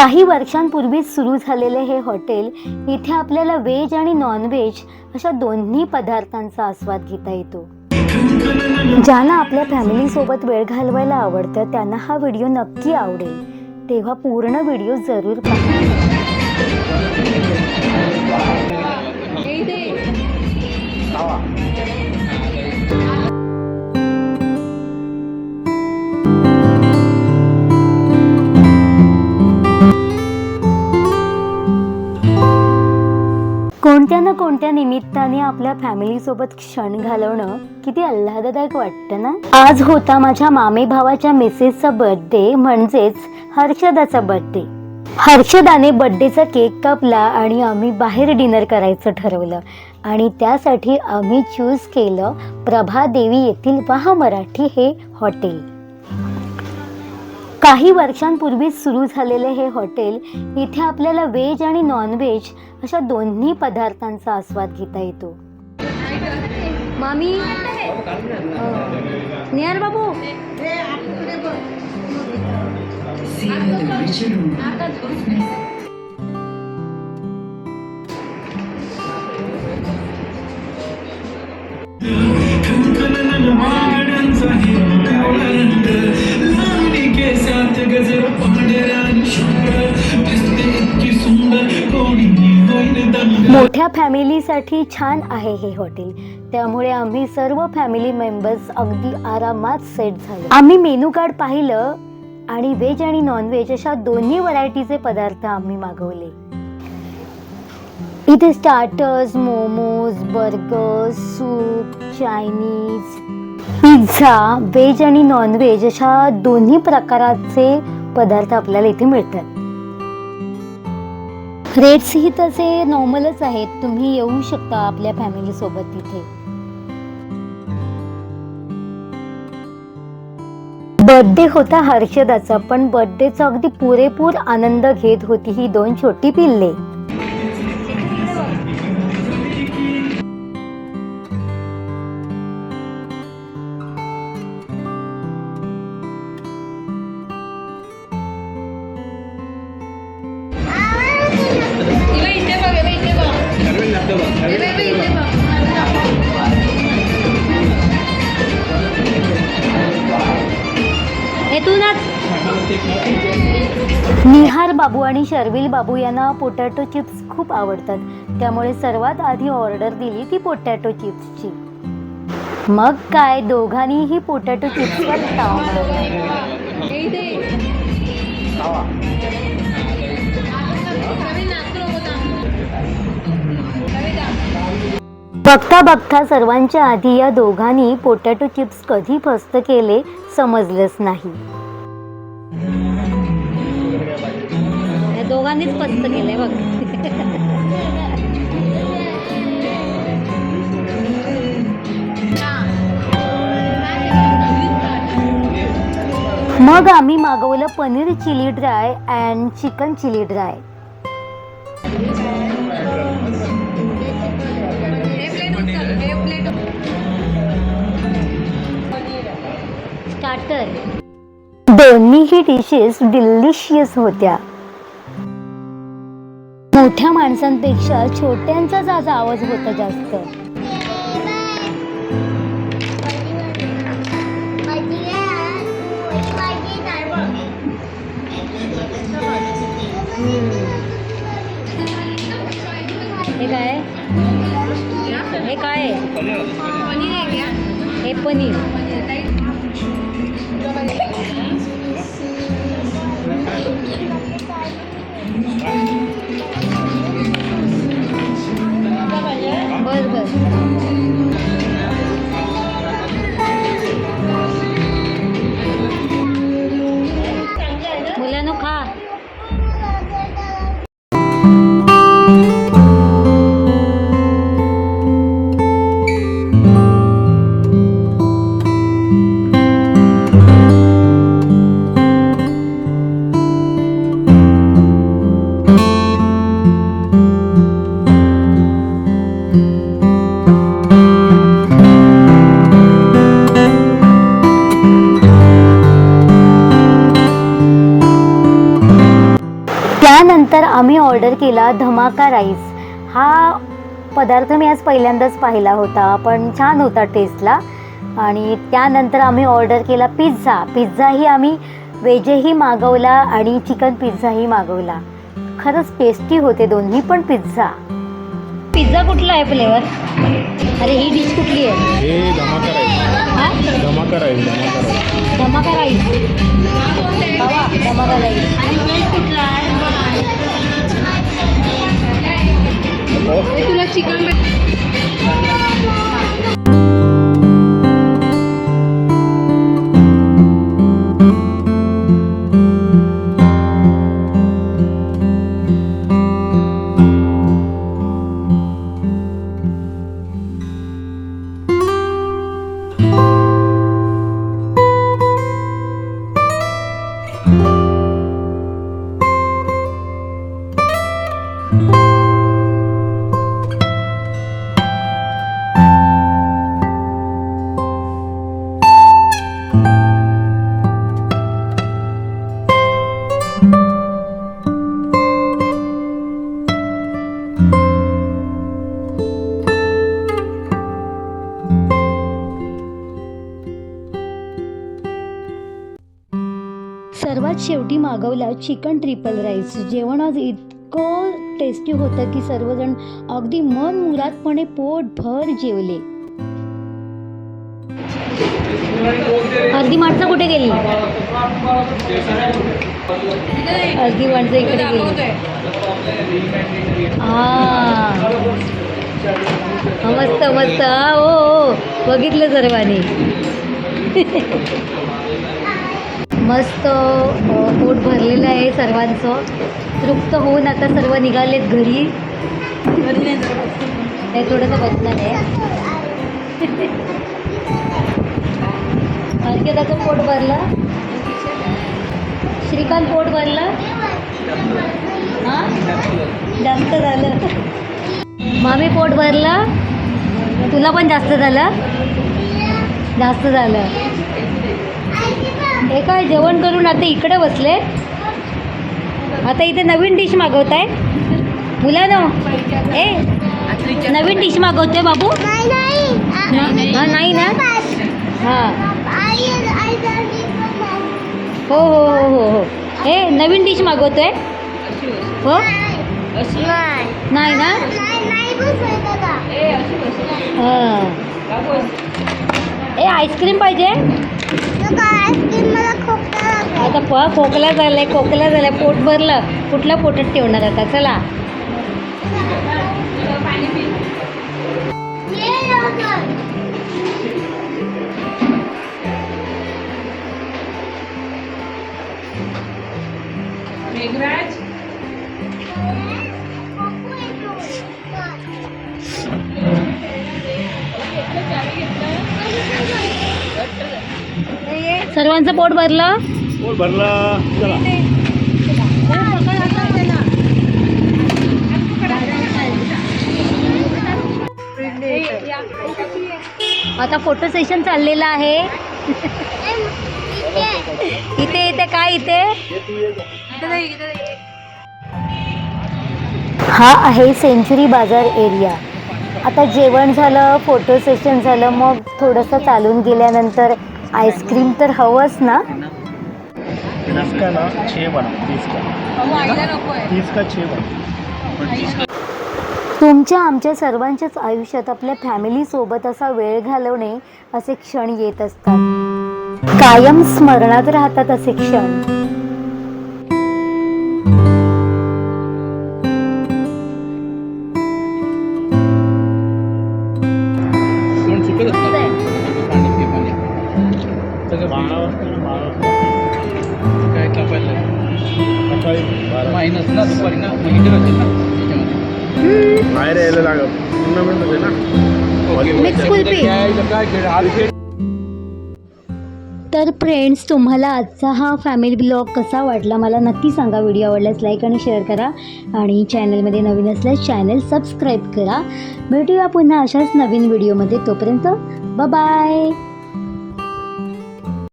काही वर्षांपूर्वी सुरू झालेले हे हॉटेल इथे आपल्याला व्हेज आणि नॉनव्हेज अशा दोन्ही पदार्थांचा आस्वाद घेता येतो. ज्यांना आपल्या फॅमिलीसोबत वेळ घालवायला आवडतं त्यांना हा व्हिडिओ नक्की आवडेल. तेव्हा पूर्ण व्हिडिओ जरूर पहा. कोणत्या निमित्ताने आपल्या फॅमिली सोबत क्षण घालवणं किती आल्हाददायक वाटतं ना? आज होता माझ्या मामे भावाच्या मिसेसचा बर्थडे म्हणजेच हर्षदाचा बर्थडे हर्षदाने बर्थडेचा केक कापला आणि आम्ही बाहेर डिनर करायचं ठरवलं. आणि त्यासाठी आम्ही चूज केलं प्रभादेवी येथील वाह मराठी हे हॉटेल काही वर्षांपूर्वीच सुरू झालेले हे हॉटेल इथे आपल्याला व्हेज आणि नॉनव्हेज अशा दोन्ही पदार्थांचा आस्वाद घेता येतो. मामी? नियर बाबू? मोठ्या फॅमिलीसाठी छान आहे हे हॉटेल. त्यामुळे आम्ही सर्व फॅमिली मेंबर्स अगदी आरामात सेट झालो. आम्ही मेनू कार्ड पाहिलं आणि व्हेज आणि नॉनव्हेज अशा दोन्ही व्हरायटीचे पदार्थ आम्ही मागवले. इथे starters momos burgers soup Chinese pizza veg आणि नॉनव्हेज अशा दोन्ही प्रकाराचे पदार्थ आपल्याला इथे मिळतात. रेट्सही तसे नॉर्मलच आहेत. तुम्ही येऊ शकता आपल्या फॅमिली सोबत तिथे. बर्थडे होता हर्षदाचा पण बर्थडेचा अगदी पुरेपूर आनंद घेत होती ही दोन छोटी पिल्ले. निहार बाबू आणि शर्विल बाबू यांना पोटॅटो चिप्स खूप आवडतात. त्यामुळे सर्वात आधी ऑर्डर दिली ती पोटॅटो चिप्सची. मग काय दोघांनीही पोटॅटो चिप्सवर ताव बघता बघता सर्वांच्या आधी या दोघांनी पोटॅटो चिप्स कधी फस्त केले समजलंच नाही. दोघांनीच फस्त बघ. मग आम्ही मागवलं paneer chilli dry and chicken chilli dry. दोन्हीही डिशेस डिलिशियस होत्या. मोठ्या माणसांपेक्षा छोट्यांचाच आज आवाज होता जास्त. हे काय? हे काय? पनीर आहे हे पनीर. Burger. त्यानंतर आम्ही ऑर्डर केला धमाका राईस हा पदार्थ मी आज पहिल्यांदाच पाहिला होता. पण छान होता टेस्टला आणि त्यानंतर आम्ही ऑर्डर केला पिझ्झा पिझ्झाही आम्ही व्हेजही मागवला आणि चिकन पिझ्झाही मागवला. खरंच टेस्टी होते दोन्ही पण पिझ्झा पिझ्झा कुठला आहे फ्लेवर अरे ही डिश कुठली आहे? राईस धमाका राईस धमाका राईस बाबा धमाका राईस हे तुला चिकन शेवटी चिकन ट्रिपल राईस जेवण आज इतकं टेस्टी होतं की सर्वजण अगदी मन मुरातपणे पोटभर जेवले. अर्धी माणसं कुठे गेली? अर्धी माणसं इकडे गेली. हा. मस्त मस्त. ओ हो, हो. बघितलं सर्वांनी. मस्त पोट भरलेलं आहे सर्वांचं. तृप्त होऊन आता सर्व निघालेत घरी. नाही थोडंसं बसणार आहे. अर्केदाचं पोट भरलं? श्रीकांत पोट भरलं? हां? जास्त झालं. मामी पोट भरलं? तुला पण जास्त झालं? जास्त झालं. हे काय जेवण करून आता इकडे बसले? आता इथे नवीन डिश मागवताय? मुलानं ए नवीन डिश मागवतोय बाबू? हा नाही ना? हां. हो हो हो हो हो. हे नवीन डिश मागवतोय? हो? नाही ना? हां. ए आईस्क्रीम पाहिजे? आता प खोकला झालाय खोकला झालाय पोट भरलं. कुठल्या पोटात ठेवणार आता? चला. सर्वांचं पोट भरलं? पोट भरला. चला. आता फोटो सेशन चाललेलं आहे. इथे इथे काय इथे? हा आहे सेंचुरी बाजार एरिया. आता जेवण झालं फोटो सेशन झालं मग थोडंसं चालून गेल्यानंतर आईस्क्रीम तर हवंच ना? इसका ना छः बना तीस का आईला नको आहे तीस का छः बना तुमच्या आमच्या सर्वांच्याच आयुष्यात आपल्या फॅमिलीसोबत असा वेळ घालवणे असे क्षण येत असतात. कायम स्मरणात राहतात असे क्षण. यायला लागत होते ना? तर फ्रेंड्स तुम्हाला आजचा हा फॅमिली ब्लॉग कसा वाटला मला नक्की सांगा. व्हिडिओ आवडल्यास लाईक आणि शेअर करा. आणि चॅनलमध्ये नवीन असल्यास चॅनल सबस्क्राईब करा. भेटूया पुन्हा अशाच नवीन व्हिडिओमध्ये तोपर्यंत बाय